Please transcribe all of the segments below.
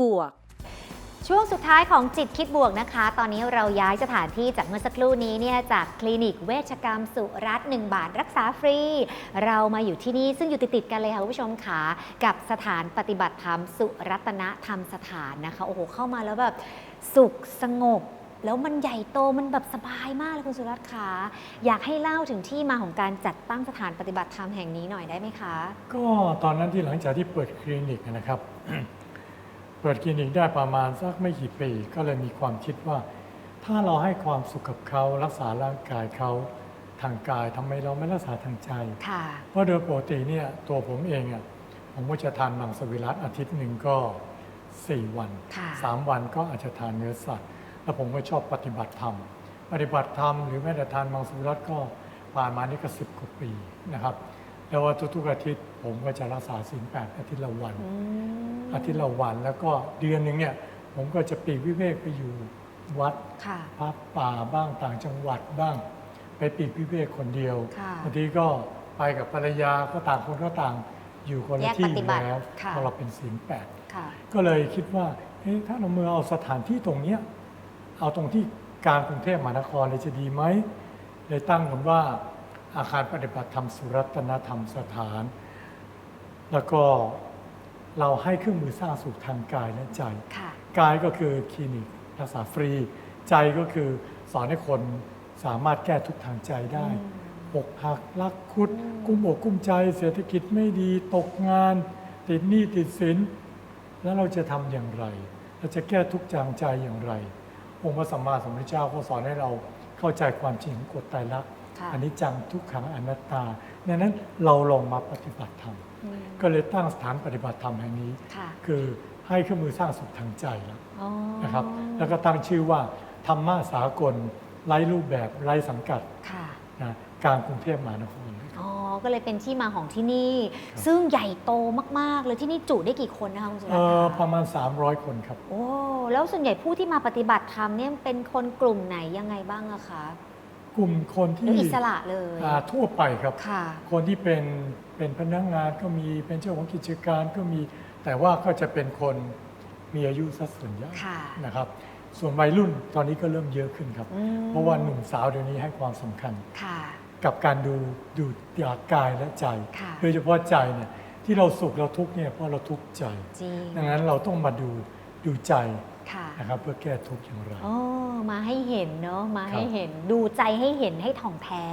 บวก ช่วงสุดท้ายของจิตคิดบวกนะคะ ตอนนี้เราย้ายสถานที่จากเมื่อสักครู่นี้เนี่ยจากคลินิกเวชกรรมสุรัตน์1บาทรักษาฟรี เรามาอยู่ที่นี่ซึ่งอยู่ติดๆกันเลยค่ะคุณผู้ชมค่ะกับสถานปฏิบัติธรรมสุรัตนธรรมสถานนะคะโอ้โหเข้ามาแล้วแบบสุขสงบแล้วมันใหญ่โตมันแบบสบายมากเลยคุณสุรัตน์ค่ะอยากให้เล่าถึงที่มาของการจัดตั้งสถานปฏิบัติธรรมแห่งนี้หน่อยได้ไหมคะ ก็ตอนนั้นที่หลังจากที่เปิดคลินิกนะครับ เปิดคลินิกได้ประมาณสักไม่กี่ปี ก็เลยมีความคิดว่า ถ้าเราให้ความสุขกับเขารักษาร่างกายเขาทางกายทำไมเราไม่รักษาทางใจค่ะเพราะโดยปกติเนี่ยตัวผมเองอะผมก็จะทานมังสวิรัตอาทิตย์หนึ่งก็ 4 วันค่ะ3วันก็อาจจะทานเนื้อสัตว์ แล้วผมก็ชอบปฏิบัติธรรม ปฏิบัติธรรมหรือแม้แต่ทานมังสวิรัตก็ผ่านมานี่ก็สิบกว่าปีนะครับ แล้วว่าทุกๆอาทิตย์ผมก็จะรักษาศีลแปดอาทิตย์ละวันอืมอาทิตย์ละวันแล้วก็เดือนหนึ่งเนี่ยผมก็จะปลีกวิเวกไปอยู่วัดค่ะพักป่าบ้างต่างจังหวัดบ้าง ไปปลีกวิเวกคนเดียวค่ะบางทีก็ไปกับภรรยาก็ต่างคนก็ต่างอยู่คนแยละกที่ปฏิบัติแล้วค่ะเพราะเราเป็นศีลแปดค่ะก็เลยคิดว่าเอ๊ะถ้าเราเมื่อเอาสถานที่ตรงเนี้ยเอาตรงที่กลางกรุงเทพมหานครเลยจะดีไหมเลยตั้งกันว่า อาคารปฏิบัติธรรมสุรัตนธรรมสถาน แล้วก็เราให้เครื่องมือสร้างสุขทางกายและใจค่ะกายก็คือคลินิกรักษาฟรี ใจก็คือสอนให้คนสามารถแก้ทุกข์ทางใจได้อืมอกหักรักคุดอืมกุ้มอกกุ้มใจ เศรษฐกิจไม่ดีตกงาน ติดหนี้ติดสิน แล้วเราจะทำอย่างไร เราจะแก้ทุกข์จางใจอย่างไร องค์พระสัมมาสัมพุทธเจ้าก็สอนให้เราเข้าใจความจริงของกฎไตรลักษณ์ค่ะ อันนี้จังทุกขังอนัตตาดังนั้นเราลองมาปฏิบัติธรรมอืมก็เลยตั้งสถานปฏิบัติธรรมแห่งนี้ค่ะคือให้เครื่องมือสร้างสุขทางใจแล้วอ๋อนะครับ แล้วก็ตั้งชื่อว่าธรรมะสากลไร้รูปแบบไร้สังกัดค่ะนะกลางกรุงเทพมหานครอ๋อ ก็เลยเป็นที่มาของที่นี่ครับซึ่งใหญ่โตมากๆเลยที่นี่จุได้กี่คนนะคะคุณสุรัเอ่ตน์อคะประมาณ 300 คนครับ โอ้ แล้วส่วนใหญ่ผู้ที่มาปฏิบัติธรรมเนี่ยเป็นคนกลุ่มไหนยังไงบ้างอะคะ กลุ่มคนหที่รืออิสระเลยอ่าทั่วไปครับ ค่ะ คนที่เป็นเป็นพนักงานก็มีเป็นเจ้าของกิจการก็มี แต่ว่าก็จะเป็นคนมีอายุสัดส่วนใหญ่ค่ะนะครับ ส่วนวัยรุ่นตอนนี้ก็เริ่มเยอะขึ้นครับ อืมเพราะว่าหนุ่มสาวเดี๋ยวนี้ให้ความสำคัญ ค่ะ กับการดูดูจากกายและใจ ค่ะ โดยเฉพาะใจเนี่ยที่เราสุขเราทุกข์เนี่ยเพราะเราทุกข์ใจ จริง ดังนั้นเราต้องมาดูดูใจ ค่ะนะครับเพื่อแก้ทุกข์อย่างไรโอ้มาให้เห็นเนาะมาให้ครับเห็นดูใจให้เห็นให้ถ่องแท้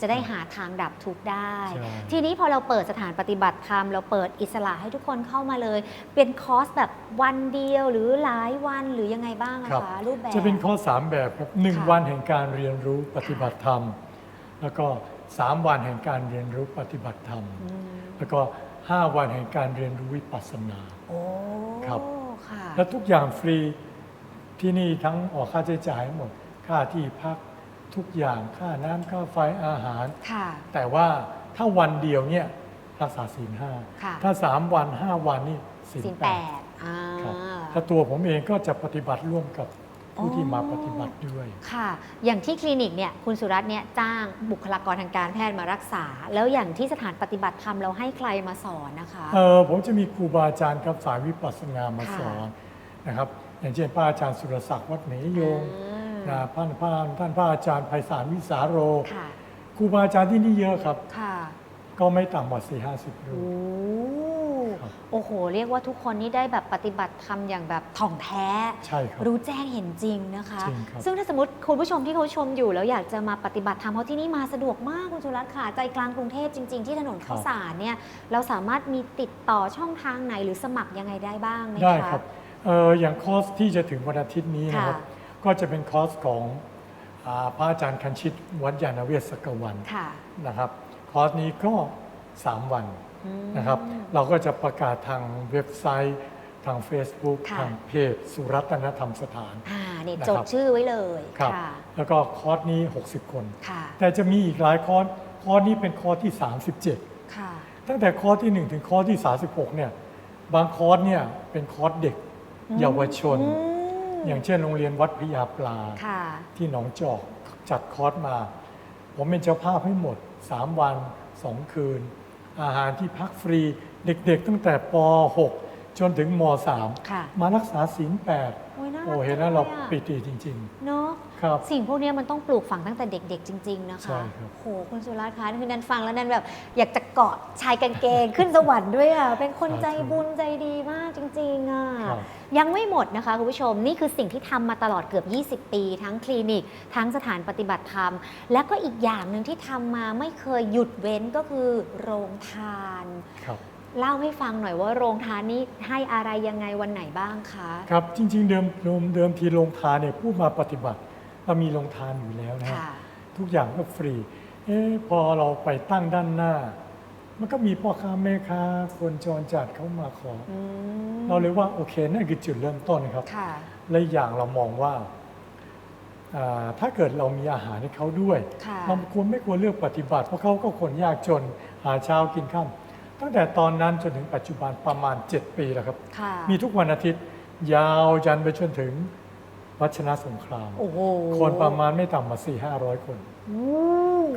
จะได้หาทางดับทุกข์ได้ ใช่ ทีนี้พอเราเปิดสถานปฏิบัติธรรมเราเปิดอิสระให้ทุกคนเข้ามาเลย เป็นคอร์สแบบวันเดียวหรือหลายวันหรือยังไงบ้างอะครับคะรูปแบบ จะเป็นข้อ 3 แบบครับหนึ่งค่ะ วันแห่งการเรียนรู้ปฏิบัติธรรม แล้วก็ 3 วันแห่งการเรียนรู้ปฏิบัติธรรม อืมแล้วก็ 5 วันแห่งการเรียนรู้วิปัสสนา โอ้ครับค่ะ และทุกอย่างฟรีที่นี่ทั้งออกค่าใช้จ่ายหมด ค่าที่พักทุกอย่างค่าน้ำค่าไฟอาหาร ค่ะ แต่ว่าถ้าวันเดียวเนี่ยรักษาศีลห้าค่ะ ถ้าสามวันห้าวันนี่ศีลสินแปแปดดอ่าครับถ้าตัวผมเองก็จะปฏิบัติร่วมกับผู้ที่มาปฏิบัติด้วย ค่ะ อย่างที่คลินิกเนี่ยคุณสุรัตน์เนี่ยจ้างบุคลากรทางการแพทย์มารักษา แล้วอย่างที่สถานปฏิบัติธรรมเราให้ใครมาสอนนะคะ เออผมจะมีครูบาอาจารย์ครับสายวิปัสสนามาค่ะสอน นะครับ อย่างเช่นพระอาจารย์สุรศักดิ์วัดเหนยโยงอ่านะท่านพระท่านพระอาจารย์ไพศาลวิสาโรค่ะครูบาอาจารย์ที่นี่เยอะครับ ค่ะก็ไม่ต่ำกว่าสี่ห้าสิบรูโอ้ปครับโอ้โห เรียกว่าทุกคนนี่ได้แบบปฏิบัติธรรมอย่างแบบถ่องแท้ ใช่ครับ รู้แจ้งเห็นจริงนะคะ จริงครับ ซึ่งถ้าสมมติคุณผู้ชมที่เขาชมอยู่ แล้วอยากจะมาปฏิบัติธรรมเพราะที่นี่มาสะดวกมากคุณสุรัตน์ค่ะ ใจกลางกรุงเทพจริง ๆ ที่ถนนข้าวสารเนี่ย เราสามารถมีติดต่อช่องทางไหนหรือสมัครยังไงได้บ้างไหมคะ ได้ครับ เอออย่างคอร์สที่จะถึงวันอาทิตย์นี้นะครับค่ะก็จะเป็นคอร์สของอาพระอาจารย์คันชิตวัดยาณเวศกวันค่ะนะครับคอร์สนี้ก็ 3 วันอืมนะครับ เราก็จะประกาศทางเว็บไซต์ทาง Facebook ค่ะทางเพจสุรัตนธรรมสถานอ่าเนี่ยนะจครัดบชื่อไว้เลยครับค่ะแล้วก็คอร์สนี้ 60 คนค่ะแต่จะมีอีกหลายคอร์สคอร์สนี้เป็นคอร์สที่ 37ค่ะตั้งแต่คอร์สที่ 1 ถึงคอร์สที่ 36เนี่ยบางคอร์สเนี่ยเป็นคอร์สเด็กอืม เยาวชนอืมอย่างเช่นโรงเรียนวัดพญาปลาค่ะที่หนองจอกจัดคอร์สมา ผมเป็นเจ้าภาพให้หมด 3 วัน 2 คืน อาหารที่พักฟรีเด็กๆ ตั้งแต่ป .6 จนถึงม ค่ะ .3 มารักษาศีลแปดโอ้ยน่ารักโอ้เห็นแล้วเราจังลยอะ ปิติจริง เนาะๆ ครับ สิ่งพวกเนี้ยมันต้องปลูกฝังตั้งแต่เด็ก ๆ จริง ๆ นะใช่คะครับ โหคุณสุรัตน์คะคือนันฟังแล้วนันแบบ อยากจะเกาะชายกางเกง ขึ้นสวรรค์ด้วยอะเป็นคนใจบุญใจดีมากจริงๆอะครับ ยังไม่หมดนะคะคุณผู้ชมนี่คือสิ่งที่ทำมาตลอดเกือบ 20 ปี ทั้งคลินิก ทั้งสถานปฏิบัติธรรม และก็อีกอย่างหนึ่งที่ทำมาไม่เคยหยุดเว้นก็คือโรงทาน ครับ เล่าให้ฟังหน่อยว่าโรงทานนี้ให้อะไรยังไงวันไหนบ้างคะครับจริงๆเดิมเดิมเดิมทีโรงทานเนี่ยผู้มาปฏิบัติเรามีโรงทานอยู่แล้วนะฮะค่ะ ทุกอย่างก็ฟรีเอ๊ะพอเราไปตั้งด้านหน้า มันก็มีพ่อค้าแม่ค้าคนจรจัดเขามาขอออืมเราเลยว่าโอเคนั่นคือจุดเริ่มต้นนะครับ ค่ะ และอีกอย่างเรามองว่าอ่า ถ้าเกิดเรามีอาหารให้เขาด้วย ค่ะ เราควรไม่ควรเลือกปฏิบัติ เพราะเขาก็คนยากจนหาเช้ากินข้าม ตั้งแต่ตอนนั้นจนถึงปัจจุบันประมาณ 7 ปีแล้วครับ ค่ะมีทุกวันอาทิตย์ยาวจันทร์ไปจนถึงวัชนะสงคราม โอ้โหคนประมาณไม่ต่ำกว่า4 5 0 0 คนอู้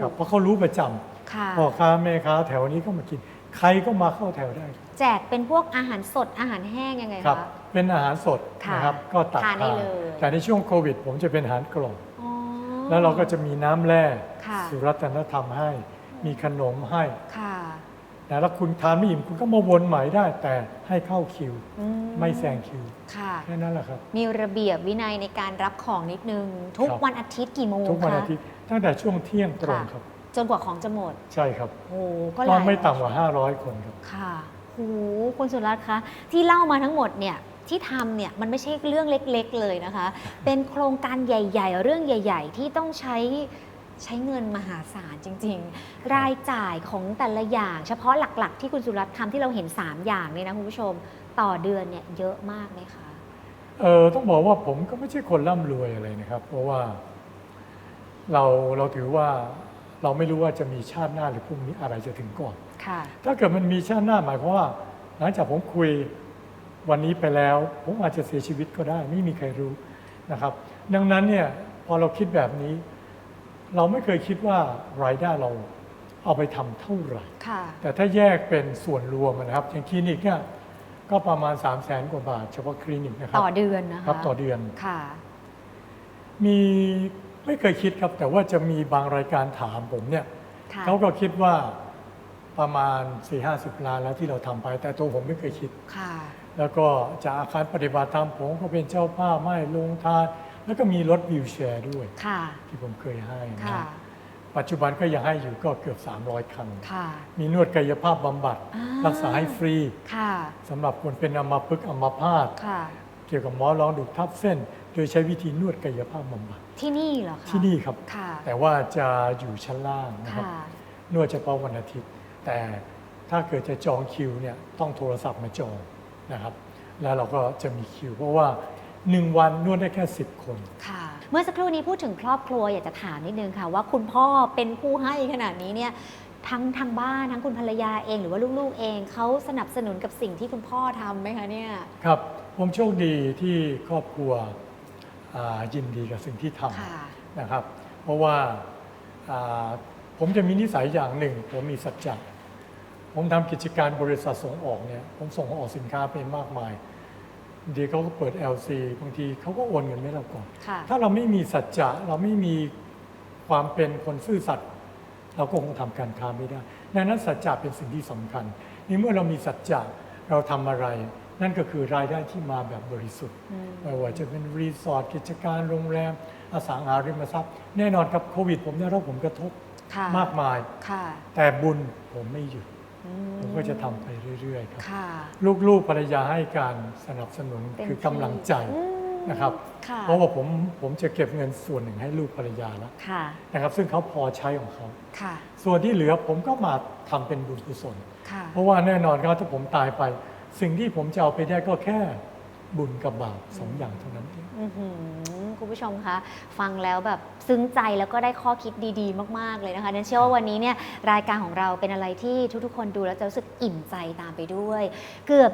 ครับเพราะเขารู้ประจำค่ะพ่อค้าแม่ค้าแถวนี้ก็มากิน ใครก็มาเข้าแถวได้แจกเป็นพวกอาหารสดอาหารแห้งยังไงครับคะเป็นอาหารสดค่ะนะครับก็ตักทานได้ทานเลย แต่ในช่วงโควิด ผมจะเป็นอาหารกล่อง อ๋อ แล้วเราก็จะมีน้ำแร่ค่ะ สุรัตนธรรมให้ มีขนมให้ ค่ะ นะแล้วคุณทานไม่อิ่มคุณก็มาวนใหม่ได้ แต่ให้เข้าคิว อืไม่แซงคิวค่ะ แค่นั้นแหละครับ มีระเบียบวินัยในการรับของนิดนึง ทุกครับ วันอาทิตย์กี่โมงทุกวันคะอาทิตย์ตั้งแต่ช่วงเที่ยงตรงค่ะครับ จนกว่าของจะหมดใช่ครับโอ้ก็หก็ลายไม่ต่ำกว่า 500 คนครับ ค่ะโหคุณสุรัตน์คะที่เล่ามาทั้งหมดเนี่ยที่ทำเนี่ยมันไม่ใช่เรื่องเล็ก ๆ เลยนะคะ เป็นโครงการใหญ่ ๆ เรื่องใหญ่ ๆ ที่ต้องใช้ ใช้เงินมหาศาลจริง ๆ รายจ่ายของแต่ละอย่าง เฉพาะหลักๆ ที่คุณสุรัตน์ทำที่เราเห็น 3 อย่างเนี่ยนะคุณผู้ชม ต่อเดือนเนี่ยเยอะมากไหมคะเออต้องบอกว่าผมก็ไม่ใช่คนร่ำรวยอะไรนะครับ เพราะว่าเราเราถือว่าเราไม่รู้ว่าจะมีชาติหน้าหรือพรุ่งนี้อะไรจะถึงก่อน ค่ะ ถ้าเกิดมันมีชาติหน้าหมายความว่า หลังจากผมคุยวันนี้ไปแล้ว ผมอาจจะเสียชีวิตก็ได้ ไม่มีใครรู้นะครับ ดังนั้นเนี่ยพอเราคิดแบบนี้ เราไม่เคยคิดว่ารายได้เราเอาไปทำเท่าไหร่ ค่ะ แต่ถ้าแยกเป็นส่วนรวมนะครับ อย่างคลินิกเนี่ยก็ประมาณ 3 0 0แสนกว่าบาท เฉพาะคลินิกนะครับต่อเดือนนะคะครับต่อเดือน ค่ะ มีไม่เคยคิดครับ แต่ว่าจะมีบางรายการถามผมเนี่ยค่ะ เขาก็คิดว่าประมาณ 4 5 0 ล้านแล้วที่เราทำไป แต่ตัวผมไม่เคยคิด ค่ะ แล้วก็จากอาคารปฏิบัติธรรมผมก็เป็นเจ้าภาพไม่ลงทาน แล้วก็มีรถวิวแชร์ด้วย ค่ะ ที่ผมเคยให้นะค่ะ ปัจจุบันก็ยังให้อยู่ก็เกือบ 300 คัน ค่ะ มีนวดกายภาพบำบัด อ่ารักษาให้ฟรีค่ะ สำหรับคนเป็นอัมพฤกษ์อัมพาตค่ะ เกี่ยวกับหมอรองดูดทับเส้น โดยใช้วิธีนวดกายภาพบำบัดที่นี่เหรอคะที่นี่ครับ ค่ะ แต่ว่าจะอยู่ชั้นล่างนะครับ ค่ะ นวดเฉพาะวันอาทิตย์ แต่ถ้าเกิดจะจองคิวเนี่ยต้องโทรศัพท์มาจองนะครับ แล้วเราก็จะมีคิว เพราะว่า 1วันนวดได้แค่ 10 คน ค่ะ เมื่อสักครู่นี้พูดถึงครอบครัวอยากจะถามนิดนึงค่ะ ว่าคุณพ่อเป็นผู้ให้ขนาดนี้เนี่ยทั้งทางบ้านทั้งคุณภรรยาเองหรือว่าลูกๆเองเขาสนับสนุนกับสิ่งที่คุณพ่อทำไหมคะเนี่ยครับ ผมโชคดีที่ครอบครัวอ่ายินดีกับสิ่งที่ทค่ะำนะครับ เพราะว่าอ่าผมจะมีนิสัยอย่างหนึ่ง ผมมีสัจจะผมทำกิจการบริษัทส่งออกเนี่ยผมส่งออกสินค้าเป็นมากมาย บางทีเขาก็เปิด LC บางทีเขาก็โอนเงินให้เราก่อน ค่ะ ถ้าเราไม่มีสัจจะเราไม่มีความเป็นคนซื่อสัตย์เราก็คงทำการค้าไม่ได้ดังนั้นสัจจะเป็นสิ่งที่สำคัญในเมื่อเรามีสัจจะเราทำอะไร นั่นก็คือรายได้ที่มาแบบบริสุทธิ์อืม ไม่ว่าจะเป็นรีสอร์ทกิจการโรงแรม อสังหาริมทรัพย์ แน่นอนครับโควิด ผมได้รับผลกระทบค่ะมากมาย ค่ะ แต่บุญผมไม่หยุด อืผมก็จะทำไปเรื่อยๆครับค่ะ ลูกๆภรรยาให้การสนับสนุนเต็มคือกำลังใจอืมนะครับ ค่ะ เพราะว่าผมผมจะเก็บเงินส่วนหนึ่งให้ลูกภรรยาแล้วค่ะ นะครับ ซึ่งเขาพอใช้ของเขาค่ะ ส่วนที่เหลือผมก็มาทำเป็นบุญกุศล ค่ะ เพราะว่าแน่นอนครับถ้าผมตายไป สิ่งที่ผมจะเอาไปได้ก็แค่บุญกับบาปสองอย่างเท่านั้นเอง อื้อหือ คุณผู้ชมคะฟังแล้วแบบซึ้งใจแล้วก็ได้ข้อคิดดีๆ มากๆเลยนะคะนันเชื่อว่าวันนี้เนี่ยรายการของเราเป็นอะไรที่ทุกๆ คนดูแล้วจะรู้สึกอิ่มใจตามไปด้วย เกือบ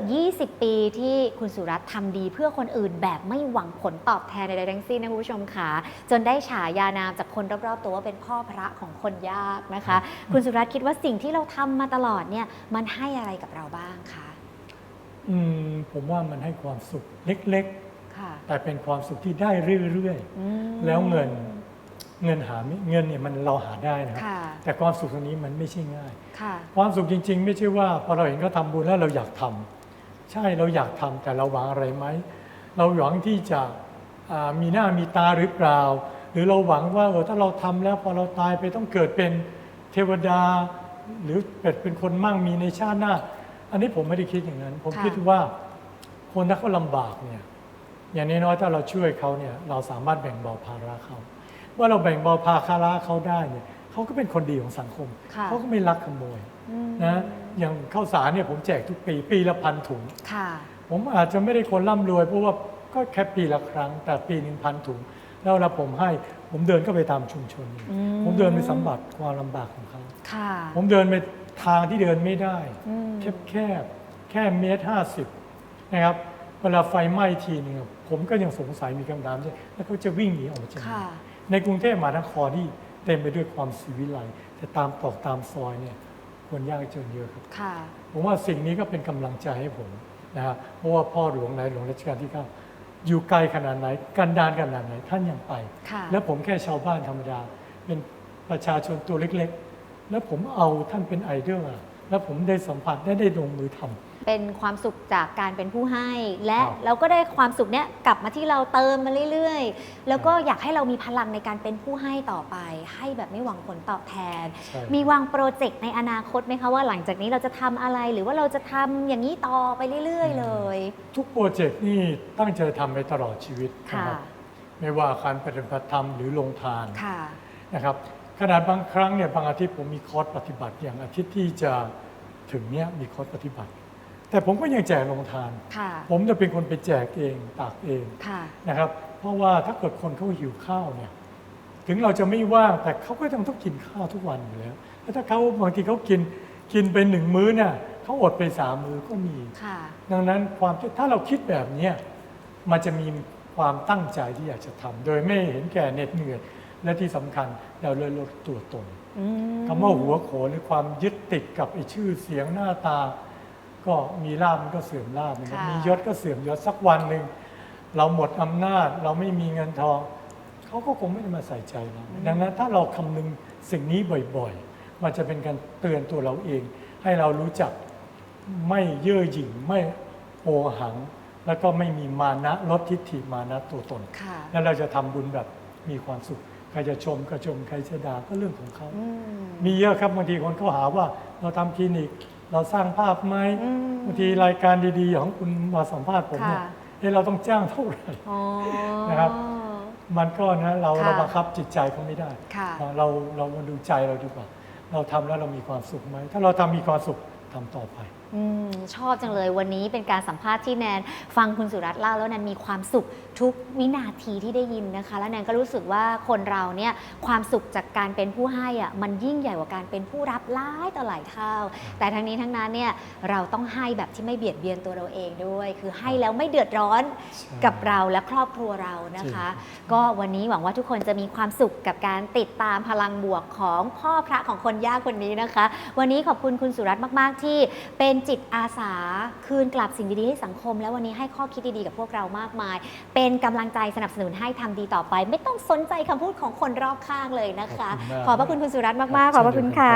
20 ปีที่คุณสุรัตน์ทำดีเพื่อคนอื่นแบบไม่หวังผลตอบแทนใดๆทั้งสิ้นนะคุณผู้ชมค่ะจนได้ฉายานามจากคนรอบๆ ตัวว่าเป็นพ่อพระของคนยากนะคะ คุณสุรัตน์คิดว่าสิ่งที่เราทำมาตลอดเนี่ยมันให้อะไรกับเราบ้างคะอืมผมว่ามันให้ความสุขเล็กค่ะๆ แต่เป็นความสุขที่ได้เรื่อยอืมๆแล้วเงินเงินหาไม่เงินเนี่ยมันเราหาได้นะครับค่ะแต่ความสุขตรงนี้มันไม่ใช่ง่ายค่ะความสุขจริง ๆ ไม่ใช่ว่าพอเราเห็นเขาทำบุญแล้วเราอยากทำใช่เราอยากทำแต่เราหวังอะไรไหม เราหวังที่จะอ่ามีหน้ามีตาหรือเปล่า หรือเราหวังว่าเออถ้าเราทำแล้วพอเราตายไปต้องเกิดเป็นเทวดา หรือเป็นเป็นคนมั่งมีในชาติหน้า อันนี้ผมไม่ได้คิดอย่างนั้น ผมค่ะคิดว่าคนถ้าเขาลำบากเนี่ย อย่างน้อยๆถ้าเราช่วยเขาเนี่ยเราสามารถแบ่งเบาภาระเขาว่าเราแบ่งเบาภาระเขาได้เนี่ยเขาก็เป็นคนดีของสังคมค่ะเขาก็ไม่ลักขโมยอืมนะอย่างข้าวสารเนี่ยผมแจกทุกปีปีละพันถุงค่ะผมอาจจะไม่ได้คนร่ำรวยเพราะว่าก็แค่ปีละครั้ง แต่ปีหนึ่งพันถุง แล้วเวลาผมให้ผมเดินก็ไปตามชุมชนเนี่ยอืมผมเดินไปสัมผัสความลำบากของเขาค่ะผมเดินไปทางที่เดินไม่ได้อืมแคบแคบๆแค่เมตรห้าสิบนะครับเวลาไฟไหม้ทีนึงอะ ผมก็ยังสงสัยมีคำถามว่าแล้วเขาจะวิ่งหนีออกมาจากไหนค่ะในกรุงเทพมหานครที่เต็มไปด้วยความสีวิไลแต่ตามตอกตามซอยเนี่ยคนยากจนเยอะครับค่ะผมว่าสิ่งนี้ก็เป็นกำลังใจให้ผมนะฮะเพราะว่าพ่อหลวงในหลวงรัชกาลที่9อยู่ไกลขนาดไหน กันดานขนาดไหนท่านยังไปค่ะแล้วผมแค่ชาวบ้านธรรมดา เป็นประชาชนตัวเล็ก ๆ แล้วผมเอาท่านเป็นไอดอลอะ แล้วผมได้สัมผัสได้ได้ลงมือทำ เป็นความสุขจากการเป็นผู้ให้ และครับ เราก็ได้ความสุขเนี้ยกลับมาที่เราเติมมาเรื่อยๆ แล้วก็อยากให้เรามีพลังในการเป็นผู้ให้ต่อไป ให้แบบไม่หวังผลตอบแทน ใช่มีวางโปรเจกต์ในอนาคตไหมคะว่าหลังจากนี้เราจะทำอะไรหรือว่าเราจะทำอย่างนี้ต่อไปเรื่อย ๆ เลย ทุกโปรเจกต์นี่ตั้งใจทำไปตลอดชีวิตค่ะนะครับไม่ว่าการปฏิบัติธรรมหรือลงทานค่ะ นะครับ ขนาดบางครั้งเนี่ยบางอาทิตย์ผมมีคอร์สปฏิบัติ อย่างอาทิตย์ที่จะถึงเนี้ยมีคอร์สปฏิบัติ แต่ผมก็ยังแจกลงทาน ค่ะ ผมจะเป็นคนไปแจกเองตากเองค่ะ นะครับ เพราะว่าถ้าเกิดคนเขาหิวข้าวเนี่ยถึงเราจะไม่ว่างแต่เขาก็ต้องต้องกินข้าวทุกวันอยู่แล้วแล้วถ้าเขาบางทีเขากินกินไปหนึ่งมื้อเนี่ยเขาอดไปสามมื้อก็มี ค่ะ ดังนั้นความถ้าเราคิดแบบเนี้ยมันจะมีความตั้งใจที่อยากจะทำโดยไม่เห็นแก่เหน็ดเหนื่อย และที่สำคัญเราเลยลดตัวตนอืมคำว่าหัวโขนหรือความยึดติดกับไอ้ชื่อเสียงหน้าตา ก็มีลาบมันก็เสื่อมลาบนะครับค่ะมียศก็เสื่อมยศสักวันหนึ่งเราหมดอำนาจเราไม่มีเงินทองเขาก็คงไม่ได้มาใส่ใจเราดังนั้นถ้าเราคำนึงสิ่งนี้บ่อยๆ มันจะเป็นการเตือนตัวเราเอง ให้เรารู้จักไม่เย่อหยิ่งไม่โอหัง แล้วก็ไม่มีมานะลดทิฏฐิมานะตัวตนค่ะแล้วเราจะทำบุญแบบมีความสุขใค รจะชมก็ชมใครจะด่าก็เรื่องของเขาอืมมีเยอะครับบางทีคนเขาหาว่าเราทำคลินิก เราสร้างภาพไหมอืมบางทีรายการดีๆ ของคุณมาสัมภาษณ์ผมเนี่ยค่ะเอ้เราต้องจ้างเท่าไหร่อ๋อนะครับ มันก็นะเราค่ะเราบังคับจิตใจเขาไม่ได้ค่ะเราเรามาดูใจเราดีกว่า เราทำแล้วเรามีความสุขไหมถ้าเราทำมีความสุขทำต่อไปอืมชอบจังเลยวันนี้เป็นการสัมภาษณ์ที่แนนฟังคุณสุรัตน์เล่าแล้วแนนมีความสุขทุกวินาทีที่ได้ยินนะคะ แล้วแนนก็รู้สึกว่าคนเราเนี่ยความสุขจากการเป็นผู้ให้อะมันยิ่งใหญ่กว่าการเป็นผู้รับหลายต่อหลายเท่า แต่ทั้งนี้ทั้งนั้นเนี่ยเราต้องให้แบบที่ไม่เบียดเบียนตัวเราเองด้วย คือให้แล้วไม่เดือดร้อนใช่กับเราและครอบครัวเรานะคะ ก็วันนี้หวังว่าทุกคนจะมีความสุขกับการติดตามพลังบวกของพ่อพระของคนยากคนนี้นะคะ วันนี้ขอบคุณคุณสุรัตน์มาก ๆ ที่เป็นจิตอาสาคืนกลับสิ่งดีๆให้สังคม และวันนี้ให้ข้อคิดดีๆกับพวกเรามากมาย เป็นกำลังใจสนับสนุนให้ทำดีต่อไป ไม่ต้องสนใจคำพูดของคนรอบข้างเลยนะคะขอบพระคุณคุณสุรัตน์มากๆ ขอบพระคุณค่ะ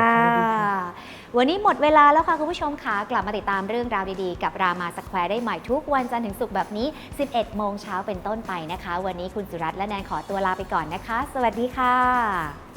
วันนี้หมดเวลาแล้วค่ะ คุณผู้ชมค่ะ กลับมาติดตามเรื่องราวดีๆ กับรามาสแควร์ได้ใหม่ทุกวันจันทร์ถึงศุกร์แบบนี้ 11 โมงเช้าเป็นต้นไปนะคะ วันนี้คุณสุรัตน์และแนนขอตัวลาไปก่อนนะคะ สวัสดีค่ะ